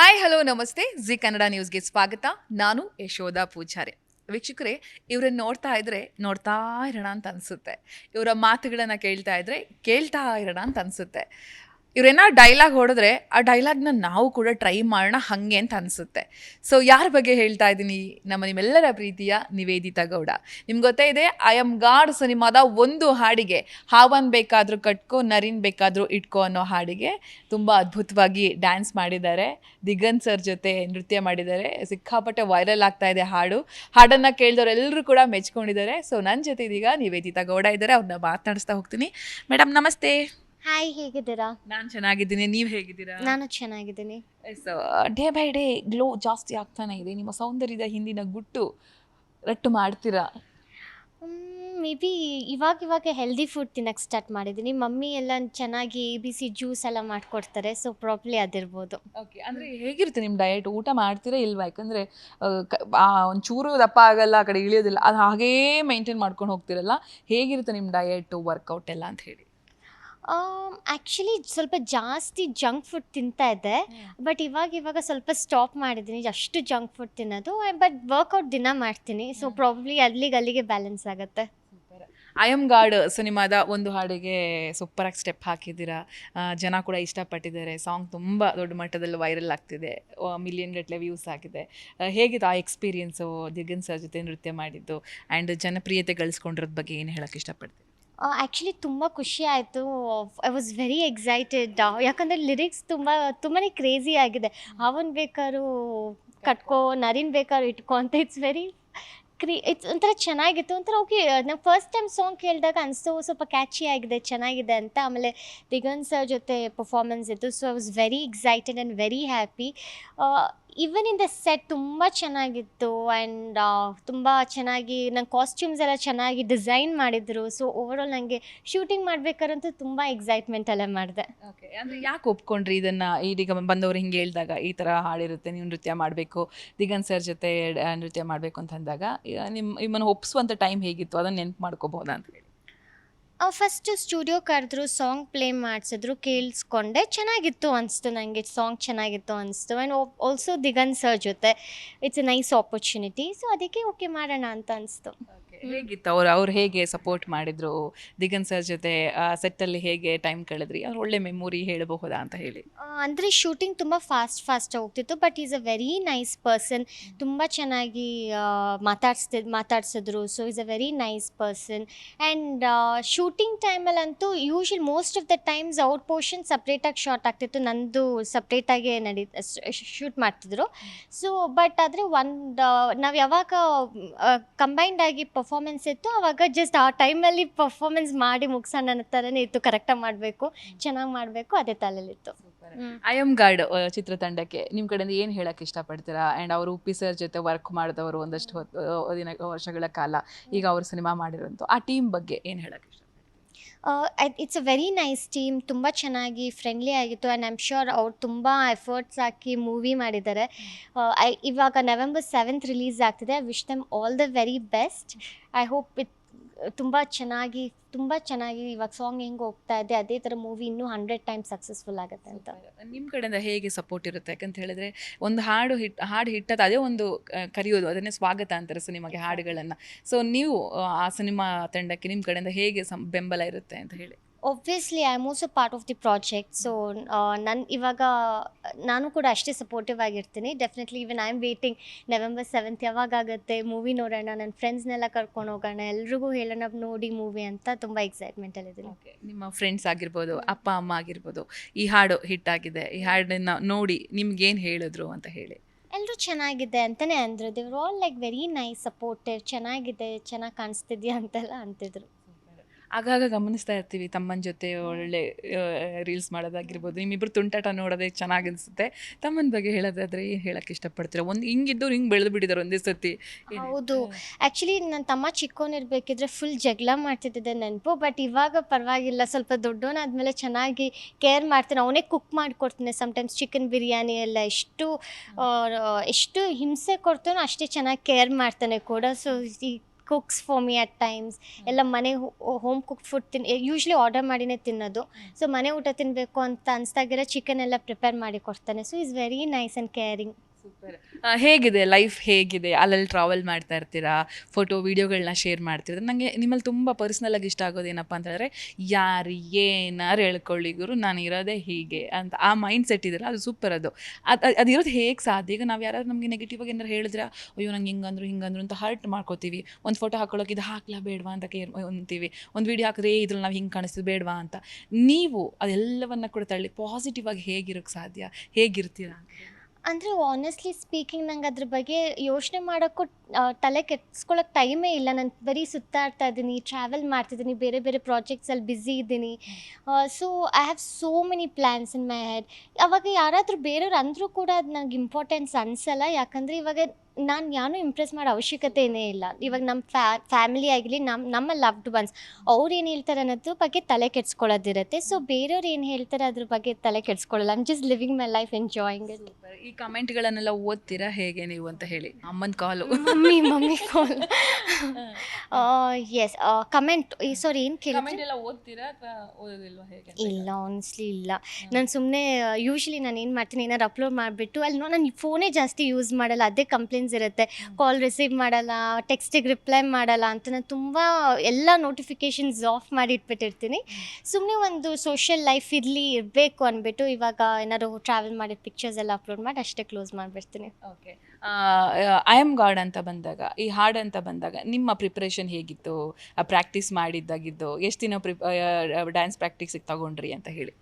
Hi hello ನಮಸ್ತೆ. G Kannada ನ್ಯೂಸ್ಗೆ ಸ್ವಾಗತ. ನಾನು ಯಶೋಧ ಪೂಜಾರಿ. ವೀಕ್ಷಕರೇ, ಇವರನ್ನ ನೋಡ್ತಾ ಇದ್ರೆ ನೋಡ್ತಾ ಇರೋಣ ಅಂತ ಅನಿಸುತ್ತೆ. ಇವರ ಮಾತುಗಳನ್ನು ಕೇಳ್ತಾ ಇದ್ರೆ ಕೇಳ್ತಾ ಇರೋಣ ಅಂತ ಅನಿಸುತ್ತೆ. ಇವ್ರೇನೋ ಡೈಲಾಗ್ ಹೊಡೆದ್ರೆ ಆ ಡೈಲಾಗ್ನ ನಾವು ಕೂಡ ಟ್ರೈ ಮಾಡೋಣ ಹಾಗೆ ಅಂತ ಅನಿಸುತ್ತೆ. ಸೊ ಯಾರ ಬಗ್ಗೆ ಹೇಳ್ತಾ ಇದ್ದೀನಿ? ನಮ್ಮ ನಿಮ್ಮೆಲ್ಲರ ಪ್ರೀತಿಯ ನಿವೇದಿತಾ ಗೌಡ. ನಿಮ್ಗೆ ಗೊತ್ತೇ ಇದೆ ಐ ಆಮ್ ಗಾಡ್ ಸಿನಿಮಾದ ಒಂದು ಹಾಡಿಗೆ ಹಾವನ್ ಬೇಕಾದರೂ ಕಟ್ಕೋ, ನರಿನ್ ಬೇಕಾದರೂ ಇಟ್ಕೋ ಅನ್ನೋ ಹಾಡಿಗೆ ತುಂಬ ಅದ್ಭುತವಾಗಿ ಡ್ಯಾನ್ಸ್ ಮಾಡಿದ್ದಾರೆ. ದಿಗನ್ ಸರ್ ಜೊತೆ ನೃತ್ಯ ಮಾಡಿದ್ದಾರೆ. ಸಿಕ್ಕಾಪಟ್ಟೆ ವೈರಲ್ ಆಗ್ತಾ ಇದೆ ಹಾಡು. ಹಾಡನ್ನು ಕೇಳಿದವರೆಲ್ಲರೂ ಕೂಡ ಮೆಚ್ಕೊಂಡಿದ್ದಾರೆ. ಸೊ ನನ್ನ ಜೊತೆ ಇದೀಗ ನಿವೇದಿತಾ ಗೌಡ ಇದ್ದಾರೆ. ಅವ್ರನ್ನ ಮಾತನಾಡಿಸ್ತಾ ಹೋಗ್ತೀನಿ. ಮೇಡಮ್, ನಮಸ್ತೆ. ಹಾಯ್ ಹೇಗಿದ್ದೀರಾ? ನಾನು ಚೆನ್ನಾಗಿದ್ದೀನಿ ನೀವು ಹೇಗಿದ್ದೀರಾ? ನಾನು ಚೆನ್ನಾಗಿದ್ದೀನಿ. So day by day glow ಜಾಸ್ತಿ ಆಗ್ತಾನೆ ಇದೆ. ನಿಮ್ಮ ಸೌಂದರ್ಯದ ಹಿಂದಿನ ಗುಟ್ಟು ರಟ್ಟು ಮಾಡ್ತೀರಾ? ಮೇ ಬಿ ಇವಾಗ ಇವಾಗ ಹೆಲ್ದಿ ಫುಡ್ ತಿನ್ನಕ್ಕೆ ಸ್ಟಾರ್ಟ್ ಮಾಡಿದ್ದೀನಿ. ಮಮ್ಮಿ ಎಲ್ಲ ಚೆನ್ನಾಗಿ ಎ ಬಿ ಸಿ ಜ್ಯೂಸ್ ಎಲ್ಲ ಮಾಡಿಕೊಡ್ತಾರೆ ಸೊ ಪ್ರಾಬ್ಲಿ ಅದಿರ್ಬೋದು. ಓಕೆ ಅಂದರೆ ಹೇಗಿರುತ್ತೆ ನಿಮ್ಮ ಡಯಟ್ ಊಟ ಮಾಡ್ತೀರಾ ಇಲ್ವಾ? ಯಾಕಂದರೆ ಒಂಚೂರು ದಪ್ಪ ಆಗಲ್ಲ ಆ ಕಡೆ ಇಳಿಯೋದಿಲ್ಲ ಅದು ಹಾಗೇ ಮೈಂಟೈನ್ ಮಾಡ್ಕೊಂಡು ಹೋಗ್ತಿರಲ್ಲ? ಹೇಗಿರುತ್ತೆ ನಿಮ್ಮ ಡಯಟು ವರ್ಕೌಟ್ ಎಲ್ಲ ಅಂತ ಹೇಳಿ? ಆ್ಯಕ್ಚುಲಿ ಸ್ವಲ್ಪ ಜಾಸ್ತಿ ಜಂಕ್ ಫುಡ್ ತಿಂತಾ ಇದ್ದೆ. ಬಟ್ ಇವಾಗ ಇವಾಗ ಸ್ವಲ್ಪ ಸ್ಟಾಪ್ ಮಾಡಿದ್ದೀನಿ. ಅಷ್ಟು ಜಂಕ್ ಫುಡ್ ತಿನ್ನೋದು. ಬಟ್ ವರ್ಕೌಟ್ ದಿನ ಮಾಡ್ತೀನಿ. ಸೊ ಪ್ರಾಬ್ಲಿ ಅಲ್ಲಿಗೆ ಅಲ್ಲಿಗೆ ಬ್ಯಾಲೆನ್ಸ್ ಆಗುತ್ತೆ. ಐ ಆಮ್ ಗಾಡ್ ಸಿನಿಮಾದ ಒಂದು ಹಾಡಿಗೆ ಸೂಪರಾಗಿ ಸ್ಟೆಪ್ ಹಾಕಿದ್ದೀರಾ? ಜನ ಕೂಡ ಇಷ್ಟಪಟ್ಟಿದ್ದಾರೆ. ಸಾಂಗ್ ತುಂಬ ದೊಡ್ಡ ಮಟ್ಟದಲ್ಲಿ ವೈರಲ್ ಆಗ್ತಿದೆ. ಮಿಲಿಯನ್ ಗಟ್ಟಲೆ ವ್ಯೂಸ್ ಆಗಿದೆ. ಹೇಗಿದೆ ಆ ಎಕ್ಸ್ಪೀರಿಯನ್ಸು ದಿಗನ್ ಸರ್ ಜೊತೆ ನೃತ್ಯ ಮಾಡಿದ್ದು. ಆ್ಯಂಡ್ ಜನಪ್ರಿಯತೆ ಗಳಿಸ್ಕೊಂಡಿರೋದ್ ಬಗ್ಗೆ ಏನು ಹೇಳೋಕ್ಕೆ ಇಷ್ಟಪಡ್ತೀನಿ ಆ್ಯಕ್ಚುಲಿ ತುಂಬ ಖುಷಿ ಆಯಿತು. ಐ ವಾಸ್ ವೆರಿ ಎಕ್ಸೈಟೆಡ್ ಯಾಕಂದರೆ ಲಿರಿಕ್ಸ್ ತುಂಬ ತುಂಬಾ ಕ್ರೇಜಿ ಆಗಿದೆ. ಅವನ್ ಬೇಕಾದ್ರೂ ಕಟ್ಕೋ, ನರಿನ್ ಬೇಕಾದ್ರೂ ಇಟ್ಕೋ ಅಂತ ಇಟ್ಸ್ ವೆರಿ ಕ್ರಿ ಇಟ್ಸ್ ಒಂಥರ ಚೆನ್ನಾಗಿತ್ತು. ಒಂಥರ ಓಕೆ ನಾವು ಫಸ್ಟ್ ಟೈಮ್ ಸಾಂಗ್ ಕೇಳಿದಾಗ ಅನಿಸ್ತು ಸ್ವಲ್ಪ ಕ್ಯಾಚಿ ಆಗಿದೆ, ಚೆನ್ನಾಗಿದೆ ಅಂತ. ಆಮೇಲೆ ದಿಗನ್ ಸರ್ ಜೊತೆ ಪರ್ಫಾರ್ಮೆನ್ಸ್ ಇತ್ತು. So I was very excited and very happy even in the set ತುಂಬ ಚೆನ್ನಾಗಿತ್ತು ಆ್ಯಂಡ್ ತುಂಬ ಚೆನ್ನಾಗಿ, ನಂಗೆ ಕಾಸ್ಟ್ಯೂಮ್ಸ್ ಎಲ್ಲ ಚೆನ್ನಾಗಿ ಡಿಸೈನ್ ಮಾಡಿದರು. ಸೊ ಓವರಾಲ್ ನನಗೆ ಶೂಟಿಂಗ್ ಮಾಡ್ಬೇಕಾರಂತೂ ತುಂಬ ಎಕ್ಸೈಟ್ಮೆಂಟಲ್ಲೇ ಮಾಡಿದೆ. ಓಕೆ ಅಂದರೆ ಯಾಕೆ ಒಪ್ಕೊಂಡ್ರಿ ಇದನ್ನು? ಈಗ ಬಂದವರು ಹಿಂಗೆ ಹೇಳಿದಾಗ ಈ ಥರ ಹಾಡಿರುತ್ತೆ, ನೀವು ನೃತ್ಯ ಮಾಡಬೇಕು ದಿಗನ್ ಸರ್ ಜೊತೆ ನೃತ್ಯ ಮಾಡಬೇಕು ಅಂತ ಅಂದಾಗ ನಿಮ್ಮ ನಿಮ್ಮನ್ನು ಒಪ್ಪಿಸುವಂಥ ಟೈಮ್ ಹೇಗಿತ್ತು? ಅದನ್ನು ನೆನ್ಪು ಮಾಡ್ಕೋಬೋದಾ ಅಂತ ಹೇಳಿ. ಫಸ್ಟು ಸ್ಟುಡಿಯೋ ಕರೆದ್ರು ಸಾಂಗ್ ಪ್ಲೇ ಮಾಡಿಸಿದ್ರು ಕೇಳಿಸ್ಕೊಂಡೆ ಚೆನ್ನಾಗಿತ್ತು ಅನಿಸ್ತು ನನಗೆ ಸಾಂಗ್ ಚೆನ್ನಾಗಿತ್ತು ಅನಿಸ್ತು. ಆ್ಯಂಡ್ ಆಲ್ಸೋ ದಿಗನ್ ಸರ್ ಜೊತೆ it's a nice opportunity so ಅದಕ್ಕೆ ಓಕೆ ಮಾಡೋಣ ಅಂತ ಅನಿಸ್ತು. ಹೇಗಿತ್ತು ಅವ್ರು ಅವ್ರು ಹೇಗೆ ಸಪೋರ್ಟ್ ಮಾಡಿದ್ರು ದಿಗನ್ ಸರ್ ಜೊತೆ? ಸೆಟ್ಟಲ್ಲಿ ಹೇಗೆ ಟೈಮ್ ಕಳೆದ್ರಿ? ಅವ್ರು ಒಳ್ಳೆ ಮೆಮೊರಿ ಹೇಳಬಹುದಾ ಅಂತ ಹೇಳಿ. ಅಂದರೆ ಶೂಟಿಂಗ್ ತುಂಬ ಫಾಸ್ಟ್ ಫಾಸ್ಟ್ ಹೋಗ್ತಿತ್ತು but is a very nice person ತುಂಬ ಚೆನ್ನಾಗಿ ಮಾತಾಡ್ಸ್ತಿದ್ ಮಾತಾಡ್ಸಿದ್ರು. So is a very nice person and shooting ಟೈಮಲ್ಲಂತೂ usual most of the times out portion ಸಪ್ರೇಟಾಗಿ ಶಾರ್ಟ್ ಆಗ್ತಿತ್ತು. ನಂದು ಸಪ್ರೇಟಾಗೆ ನಡೀ ಶೂಟ್ ಮಾಡ್ತಿದ್ರು. ಸೊ ಬಟ್ ಆದರೆ ಒಂದು ನಾವು ಯಾವಾಗ ಕಂಬೈನ್ಡ್ ಆಗಿ ಪರ್ಫಾರ್ಮೆನ್ಸ್ ಇತ್ತು ಆವಾಗ ಜಸ್ಟ್ ಆ ಟೈಮಲ್ಲಿ ಪರ್ಫಾರ್ಮೆನ್ಸ್ ಮಾಡಿ ಮುಗಿಸೋಣ ಅನ್ನೋ ಥರನೇ ಇತ್ತು. ಕರೆಕ್ಟಾಗಿ ಮಾಡಬೇಕು ಚೆನ್ನಾಗಿ ಮಾಡಬೇಕು ಅದೇ ತಲೆಯಲ್ಲಿತ್ತು. ಐ ಎಂ ಗಾರ್ಡ್ ಚಿತ್ರತಂಡಕ್ಕೆ. ನಿಮ್ಮ ಕಡೆಯಿಂದ ಏನು ಹೇಳಕ್ಕೆ ಇಷ್ಟಪಡ್ತೀರಾ? ಆ್ಯಂಡ್ ಅವರು ಉಪ್ಪಿ ಸರ್ ಜೊತೆ ವರ್ಕ್ ಮಾಡಿದವರು ಒಂದಷ್ಟು ಹೊತ್ತು ದಿನ ವರ್ಷಗಳ ಕಾಲ. ಈಗ ಅವರು ಸಿನಿಮಾ ಮಾಡಿರೋಂಥ ಆ ಟೀಮ್ ಬಗ್ಗೆ ಏನು ಹೇಳಕ್ಕೆ it's a very nice team ತುಂಬ ಚೆನ್ನಾಗಿ ಫ್ರೆಂಡ್ಲಿ ಆಗಿತ್ತು. ಆ್ಯಂಡ್ ಐಮ್ ಶ್ಯೂರ್ ಅವ್ರು ತುಂಬ ಎಫರ್ಟ್ಸ್ ಹಾಕಿ ಮೂವಿ ಮಾಡಿದ್ದಾರೆ. ಐ ಇವಾಗ ನವೆಂಬರ್ ಸೆವೆಂತ್ ರಿಲೀಸ್ ಆಗ್ತಿದೆ. I wish them all the very best I hope it ತುಂಬ ಚೆನ್ನಾಗಿ ತುಂಬ ಚೆನ್ನಾಗಿ ಇವಾಗ ಸಾಂಗ್ ಹೆಂಗೆ ಹೋಗ್ತಾ ಇದೆ ಅದೇ ಥರ ಮೂವಿ ಇನ್ನೂ ಹಂಡ್ರೆಡ್ ಟೈಮ್ ಸಕ್ಸಸ್ಫುಲ್ ಆಗುತ್ತೆ ಅಂತ. ನಿಮ್ಮ ಕಡೆಯಿಂದ ಹೇಗೆ ಸಪೋರ್ಟ್ ಇರುತ್ತೆ? ಯಾಕಂತ ಹೇಳಿದ್ರೆ ಒಂದು ಹಾಡು ಹಿಟ್ ಹಾಡು ಹಿಟ್ಟದ ಅದೇ ಒಂದು ಕರೆಯೋದು ಅದನ್ನೇ ಸ್ವಾಗತ ಅಂತಾರೆ ಸಿನಿಮಾಗೆ ಹಾಡುಗಳನ್ನು. ಸೊ ನೀವು ಆ, ಆ ಸಿನಿಮಾ ತಂಡಕ್ಕೆ ನಿಮ್ಮ ಕಡೆಯಿಂದ ಹೇಗೆ ಸಂ ಬೆಂಬಲ ಇರುತ್ತೆ ಅಂತ ಹೇಳಿ. Obviously I am also part of the project so ನನ್ನ ಇವಾಗ ನಾನು ಕೂಡ ಅಷ್ಟೇ supportive ಆಗಿರ್ತೀನಿ definitely even I am waiting November seventh ಯಾವಾಗ ಆಗುತ್ತೆ ಮೂವಿ ನೋಡೋಣ ನನ್ನ ಫ್ರೆಂಡ್ಸ್ನೆಲ್ಲ ಕರ್ಕೊಂಡು ಹೋಗೋಣ ಎಲ್ರಿಗೂ ಹೇಳೋಣ ನೋಡಿ ಮೂವಿ ಅಂತ ತುಂಬ ಎಕ್ಸೈಟ್ಮೆಂಟಲ್ಲಿದ್ದೀನಿ ನಿಮ್ಮ ಫ್ರೆಂಡ್ಸ್ ಆಗಿರ್ಬೋದು ಅಪ್ಪ ಅಮ್ಮ ಆಗಿರ್ಬೋದು ಈ ಹಾಡು ಹಿಟ್ ಆಗಿದೆ ಈ ಹಾಡನ್ನ ನೋಡಿ ನಿಮ್ಗೇನು ಹೇಳಿದ್ರು ಅಂತ ಹೇಳಿ. ಎಲ್ಲರೂ ಚೆನ್ನಾಗಿದೆ ಅಂತಲೇ ಅಂದರು. ದೇವ್ರು all like very nice supportive ಚೆನ್ನಾಗಿದೆ ಚೆನ್ನಾಗಿ ಕಾಣಿಸ್ತಿದ್ಯಾ ಅಂತೆಲ್ಲ ಅಂತಿದ್ರು. ಆಗಾಗ ಗಮನಿಸ್ತಾ ಇರ್ತೀವಿ ತಮ್ಮನ ಜೊತೆ ಒಳ್ಳೆ ರೀಲ್ಸ್ ಮಾಡೋದಾಗಿರ್ಬೋದು ನಿಮ್ಮಿಬ್ರು ತುಂಟಾಟ ನೋಡೋದೇ ಚೆನ್ನಾಗಿ ಅನಿಸುತ್ತೆ ತಮ್ಮನ ಬಗ್ಗೆ ಹೇಳೋದಾದ್ರೆ ಏನು ಹೇಳಕ್ಕೆ ಇಷ್ಟಪಡ್ತೀರಾ? ಒಂದು ಹಿಂಗಿದ್ದವ್ರು ಹಿಂಗೆ ಬೆಳೆದು ಬಿಟ್ಟಿದ್ದಾರೆ ಒಂದೇ ಸತಿ ಹೌದು. ಆ್ಯಕ್ಚುಲಿ ನನ್ನ ತಮ್ಮ ಚಿಕ್ಕವನಿರ್ಬೇಕಿದ್ರೆ ಫುಲ್ ಜಗಳ ಮಾಡ್ತಿದ್ದೆ ನೆನಪು ಬಟ್ ಇವಾಗ ಪರವಾಗಿಲ್ಲ. ಸ್ವಲ್ಪ ದೊಡ್ಡವನಾದ್ಮೇಲೆ ಚೆನ್ನಾಗಿ ಕೇರ್ ಮಾಡ್ತೀನಿ. ಅವನೇ ಕುಕ್ ಮಾಡಿಕೊಡ್ತಾನೆ ಸಮ್ಟೈಮ್ಸ್ ಚಿಕನ್ ಬಿರಿಯಾನಿ ಎಲ್ಲ ಎಷ್ಟು ಎಷ್ಟು ಹಿಂಸೆ ಕೊಡ್ತಾನೋ ಅಷ್ಟೇ ಚೆನ್ನಾಗಿ ಕೇರ್ ಮಾಡ್ತಾನೆ ಕೂಡ. So he cooks for me at times ಎಲ್ಲ ಮನೆ ಹೋಮ್ ಕುಕ್ ಫುಡ್ ತಿನ್ ಯೂಶ್ವಲಿ ಆರ್ಡರ್ ಮಾಡಿನೇ ತಿನ್ನೋದು. ಸೊ ಮನೆ ಊಟ ತಿನ್ನಬೇಕು ಅಂತ ಅನಿಸ್ದಾಗೆಲ್ಲ ಚಿಕನ್ ಎಲ್ಲ ಪ್ರಿಪೇರ್ ಮಾಡಿ ಕೊಡ್ತಾನೆ. So is very nice and caring super ಹೇಗಿದೆ? ಲೈಫ್ ಹೇಗಿದೆ? ಅಲ್ಲಲ್ಲಿ ಟ್ರಾವೆಲ್ ಮಾಡ್ತಾ ಇರ್ತೀರಾ? ಫೋಟೋ ವೀಡಿಯೋಗಳನ್ನ ಶೇರ್ ಮಾಡ್ತಿರೋದು ನನಗೆ ನಿಮ್ಮಲ್ಲಿ ತುಂಬ ಪರ್ಸ್ನಲ್ ಆಗಿ ಇಷ್ಟ ಆಗೋದು ಏನಪ್ಪಾ ಅಂತಂದರೆ ಯಾರು ಏನಾರು ಹೇಳ್ಕೊಳ್ಳಿ ಗುರು, ನಾನು ಇರೋದೇ ಹೀಗೆ ಅಂತ. ಆ ಮೈಂಡ್ ಸೆಟ್ ಇದೆಯಲ್ಲ, ಅದು ಸೂಪರ್ ಅದು. ಅದು ಅದಿರೋದು ಹೇಗೆ ಸಾಧ್ಯ? ಈಗ ನಾವು ಯಾರಾದ್ರು ನಮಗೆ ನೆಗೆಟಿವ್ ಆಗಿ ಏನಾರು ಹೇಳಿದ್ರೆ, ಅಯ್ಯೋ, ನಂಗೆ ಹಿಂಗಂದ್ರು ಹಿಂಗಂದ್ರು ಅಂತ ಹರ್ಟ್ ಮಾಡ್ಕೋತೀವಿ. ಒಂದು ಫೋಟೋ ಹಾಕೊಳ್ಳೋಕೆ ಇದು ಹಾಕ್ಲಾ ಬೇಡವಾ ಅಂತ ಕೇರ್, ಅಂತೀವಿ. ಒಂದು ವೀಡಿಯೋ ಹಾಕಿದ್ರೆ, ಏ, ಇದ್ರಲ್ಲಿ ನಾವು ಹಿಂಗೆ ಕಾಣಿಸ್ತೀವಿ ಬೇಡವಾ ಅಂತ. ನೀವು ಅದೆಲ್ಲವನ್ನ ಕೂಡ ತಳ್ಳಿ ಪಾಸಿಟಿವ್ ಆಗಿ ಹೇಗಿರೋಕ್ಕೆ ಸಾಧ್ಯ? ಹೇಗಿರ್ತೀರಾ? ಅಂದರೆ ಆನೆಸ್ಟ್ಲಿ ಸ್ಪೀಕಿಂಗ್ ನಂಗೆ ಅದ್ರ ಬಗ್ಗೆ ಯೋಚನೆ ಮಾಡೋಕ್ಕೂ ತಲೆ ಕೆಡ್ಸ್ಕೊಳ್ಳೋಕೆ ಟೈಮೇ ಇಲ್ಲ. ನಾನು ಬರೀ ಸುತ್ತಾಡ್ತಾ ಇದ್ದೀನಿ ಟ್ರಾವೆಲ್ ಮಾಡ್ತಿದ್ದೀನಿ, ಬೇರೆ ಬೇರೆ ಪ್ರಾಜೆಕ್ಟ್ಸಲ್ಲಿ ಬ್ಯುಸಿ ಇದ್ದೀನಿ. So I have so many plans in my head ಅವಾಗ ಯಾರಾದರೂ ಬೇರೆಯವ್ರು ಅಂದರೂ ಕೂಡ ಅದು ನನಗೆ ಇಂಪಾರ್ಟೆನ್ಸ್ ಅನಿಸಲ್ಲ. ಯಾಕಂದರೆ ಇವಾಗ ನಾನು ಯಾರೂ ಇಂಪ್ರೆಸ್ ಮಾಡೋ ಅವಶ್ಯಕತೆಯೇ ಇಲ್ಲ. ಇವಾಗ ನಮ್ಮ ಫ್ಯಾ ಫ್ಯಾಮಿಲಿ ಆಗಲಿ ನಮ್ಮ ನಮ್ಮ ಲವ್ಡ್ ಒನ್ಸ್ ಅವ್ರು ಏನು ಹೇಳ್ತಾರೆ ಅನ್ನೋದ್ರ ಬಗ್ಗೆ ತಲೆ ಕೆಡ್ಸ್ಕೊಳ್ಳೋದಿರುತ್ತೆ. ಸೊ ಬೇರೆಯವ್ರು ಏನು ಹೇಳ್ತಾರೆ ಅದ್ರ ಬಗ್ಗೆ ತಲೆ ಕೆಡ್ಸ್ಕೊಳ್ಳಲ್ಲ. I'm just living my life enjoying. ಈ ಕಮೆಂಟ್ಗಳನ್ನೆಲ್ಲ ಓದ್ತೀರಾ ಹೇಗೆ ನೀವು ಅಂತ ಹೇಳಿ? ಅಮ್ಮನ ಕಾಲು. Mummy mummy call. Yes comment sorry ಏನು ಕೇಳಿ ಎಲ್ಲ ಓದ್ತೀರಾ ಅಥವಾ ಓದೋದಿಲ್ವಾ ಹೇಗೆ ಇಲ್ಲ ಆನ್ಸ್ಲಿ ಇಲ್ಲ. ನಾನು ಸುಮ್ಮನೆ ಯೂಶ್ವಲಿ ನಾನು ಏನು ಮಾಡ್ತೀನಿ ಏನಾರು ಅಪ್ಲೋಡ್ ಮಾಡಿಬಿಟ್ಟು ಅಲ್ಲಿ ನಾನು ಫೋನೇ ಜಾಸ್ತಿ ಯೂಸ್ ಮಾಡಲ್ಲ. ಅದೇ ಕಂಪ್ಲೇಂಟ್ಸ್ ಇರುತ್ತೆ. ಕಾಲ್ ರಿಸೀವ್ ಮಾಡಲ್ಲ ಟೆಕ್ಸ್ಟಿಗೆ ರಿಪ್ಲೈ ಮಾಡಲ್ಲ ಅಂತ ನಾನು ತುಂಬ ಎಲ್ಲ ನೋಟಿಫಿಕೇಷನ್ಸ್ ಆಫ್ ಮಾಡಿ ಇಟ್ಬಿಟ್ಟಿರ್ತೀನಿ ಸುಮ್ಮನೆ ಒಂದು ಸೋಷಿಯಲ್ ಲೈಫ್ ಇರಲಿ ಇರಬೇಕು ಅಂದ್ಬಿಟ್ಟು ಇವಾಗ ಏನಾದ್ರು ಟ್ರಾವೆಲ್ ಮಾಡಿದ ಪಿಕ್ಚರ್ಸ್ ಎಲ್ಲ ಅಪ್ಲೋಡ್ ಮಾಡಿ ಅಷ್ಟೇ ಕ್ಲೋಸ್ ಮಾಡಿಬಿಡ್ತೀನಿ. ಓಕೆ ಐ ಆಮ್ ಗಾಡ್ ಅಂತ ಬಂದಾಗ ಈ ಹಾಡ್ ಅಂತ ಬಂದಾಗ ನಿಮ್ಮ ಪ್ರಿಪ್ರೇಷನ್ ಹೇಗಿತ್ತು? ಪ್ರಾಕ್ಟೀಸ್ ಮಾಡಿದ್ದಾಗಿದ್ದು ಎಷ್ಟು ದಿನ ಪ್ರಿಪ್ ಡ್ಯಾನ್ಸ್ ಪ್ರಾಕ್ಟೀಸಿಗೆ ತಗೊಂಡ್ರಿ ಅಂತ ಹೇಳಿ.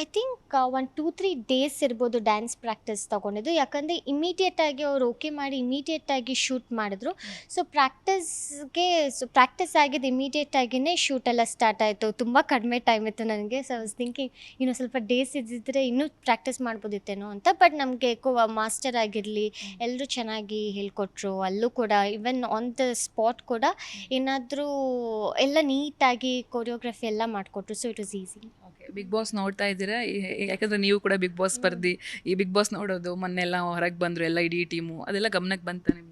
I think one two three days ಇರ್ಬೋದು ಡ್ಯಾನ್ಸ್ ಪ್ರಾಕ್ಟೀಸ್ ತೊಗೊಂಡಿದ್ದು. ಯಾಕಂದರೆ ಇಮಿಡಿಯೇಟಾಗಿ ಅವ್ರು ಓಕೆ ಮಾಡಿ ಇಮಿಡಿಯೇಟಾಗಿ ಶೂಟ್ ಮಾಡಿದ್ರು. ಸೊ ಪ್ರಾಕ್ಟೀಸ್ಗೆ ಸೊ ಪ್ರಾಕ್ಟೀಸ್ ಆಗಿದ್ದು ಇಮಿಡಿಯೇಟಾಗಿಯೇ ಶೂಟ್ ಎಲ್ಲ ಸ್ಟಾರ್ಟ್ ಆಯಿತು. ತುಂಬ ಕಡಿಮೆ ಟೈಮ್ ಇತ್ತು ನನಗೆ. ಸೊ ವಾಸ್ ಥಿಂಕಿಂಗ್ ಇನ್ನೂ ಸ್ವಲ್ಪ ಡೇಸ್ ಇದ್ದಿದ್ರೆ ಇನ್ನೂ ಪ್ರಾಕ್ಟೀಸ್ ಮಾಡ್ಬೋದಿತ್ತೇನೋ ಅಂತ. ಬಟ್ ನಮಗೆ ಕೋ ಮಾಸ್ಟರ್ ಆಗಿರಲಿ ಎಲ್ಲರೂ ಚೆನ್ನಾಗಿ ಹೇಳ್ಕೊಟ್ರು ಅಲ್ಲೂ ಕೂಡ ಇವನ್ ಆನ್ ದ ಸ್ಪಾಟ್ ಕೂಡ ಏನಾದರೂ ಎಲ್ಲ ನೀಟಾಗಿ ಕೊರಿಯೋಗ್ರಫಿ ಎಲ್ಲ ಮಾಡಿಕೊಟ್ರು so it was easy Bigg Boss ನೋಡ್ತಾ ಇದ್ದೀರಾ? ಯಾಕಂದ್ರೆ ನೀವು ಕೂಡ ಬಿಗ್ ಬಾಸ್ ಸ್ಪರ್ಧಿ ಈ ಬಿಗ್ ಬಾಸ್ ನೋಡೋದು ಮೊನ್ನೆಲ್ಲ ಹೊರಗೆ ಬಂದರು ಎಲ್ಲ ಇಡೀ ಟೀಮು ಅದೆಲ್ಲ ಗಮನಕ್ಕೆ ಬಂತ ನಿಮಗೆ? ಅಂತ ಹೇಳಿ